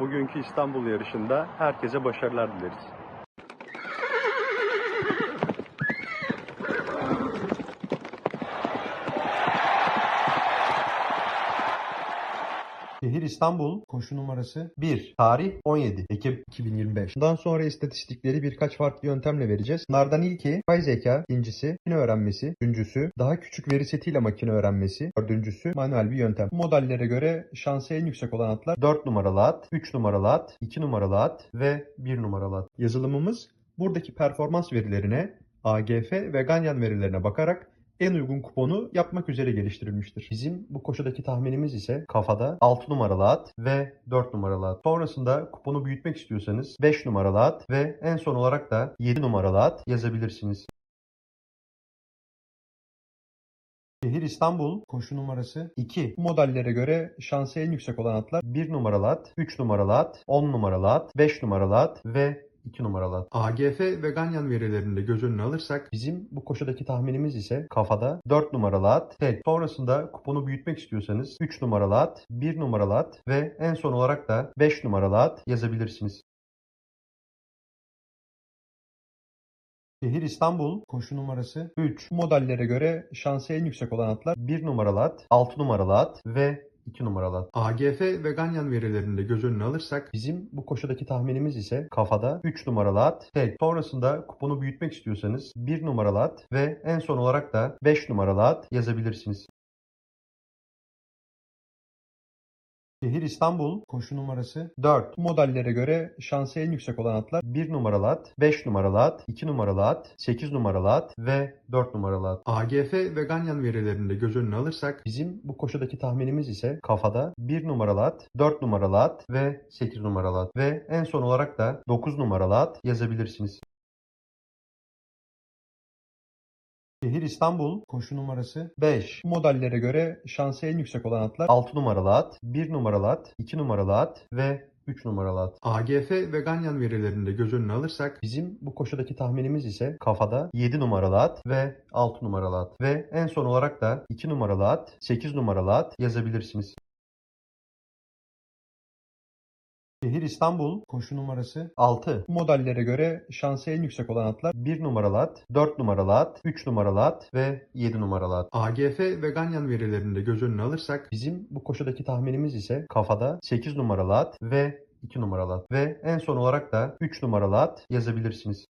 bugünkü İstanbul yarışında herkese başarılar dileriz. Şehir İstanbul, koşu numarası 1, tarih 17 Ekim 2025. Bundan sonra istatistikleri birkaç farklı yöntemle vereceğiz. Bunlardan ilki yapay zeka, ikincisi makine öğrenmesi, üçüncüsü daha küçük veri setiyle makine öğrenmesi, dördüncüsü manuel bir yöntem. Bu modellere göre şansı en yüksek olan atlar 4 numaralı at, 3 numaralı at, 2 numaralı at ve 1 numaralı at. Yazılımımız buradaki performans verilerine AGF ve Ganyan verilerine bakarak en uygun kuponu yapmak üzere geliştirilmiştir. Bizim bu koşudaki tahminimiz ise kafada 6 numaralı at ve 4 numaralı at. Sonrasında kuponu büyütmek istiyorsanız 5 numaralı at ve en son olarak da 7 numaralı at yazabilirsiniz. Şehir İstanbul koşu numarası 2. Bu modellere göre şansı en yüksek olan atlar 1 numaralı at, 3 numaralı at, 10 numaralı at, 5 numaralı at ve 2 numaralı at. AGF ve Ganyan verilerini de göz önüne alırsak bizim bu koşudaki tahminimiz ise kafada 4 numaralı at, tek. Sonrasında kuponu büyütmek istiyorsanız 3 numaralı at, 1 numaralı at ve en son olarak da 5 numaralı at yazabilirsiniz. Şehir İstanbul koşu numarası 3. Bu modellere göre şansı en yüksek olan atlar 1 numaralı at, 6 numaralı at ve 2 numaralı. AGF ve Ganyan verilerini de göz önüne alırsak bizim bu koşudaki tahminimiz ise kafada 3 numaralı at, tek. Sonrasında kuponu büyütmek istiyorsanız 1 numaralı at ve en son olarak da 5 numaralı at yazabilirsiniz. Şehir İstanbul koşu numarası 4. Bu modellere göre şansı en yüksek olan atlar 1 numaralı at, 5 numaralı at, 2 numaralı at, 8 numaralı at ve 4 numaralı at. AGF ve Ganyan verilerini de göz önüne alırsak bizim bu koşudaki tahminimiz ise kafada 1 numaralı at, 4 numaralı at ve 8 numaralı at ve en son olarak da 9 numaralı at yazabilirsiniz. Şehir İstanbul koşu numarası 5. Bu modellere göre şansı en yüksek olan atlar 6 numaralı at, 1 numaralı at, 2 numaralı at ve 3 numaralı at. AGF ve Ganyan verilerini de göz önüne alırsak bizim bu koşudaki tahminimiz ise kafada 7 numaralı at ve 6 numaralı at ve en son olarak da 2 numaralı at, 8 numaralı at yazabilirsiniz. Şehir İstanbul koşu numarası 6. Bu modellere göre şansı en yüksek olan atlar 1 numaralı at, 4 numaralı at, 3 numaralı at ve 7 numaralı at. AGF ve Ganyan verilerini de göz önüne alırsak bizim bu koşudaki tahminimiz ise kafada 8 numaralı at ve 2 numaralı at ve en son olarak da 3 numaralı at yazabilirsiniz.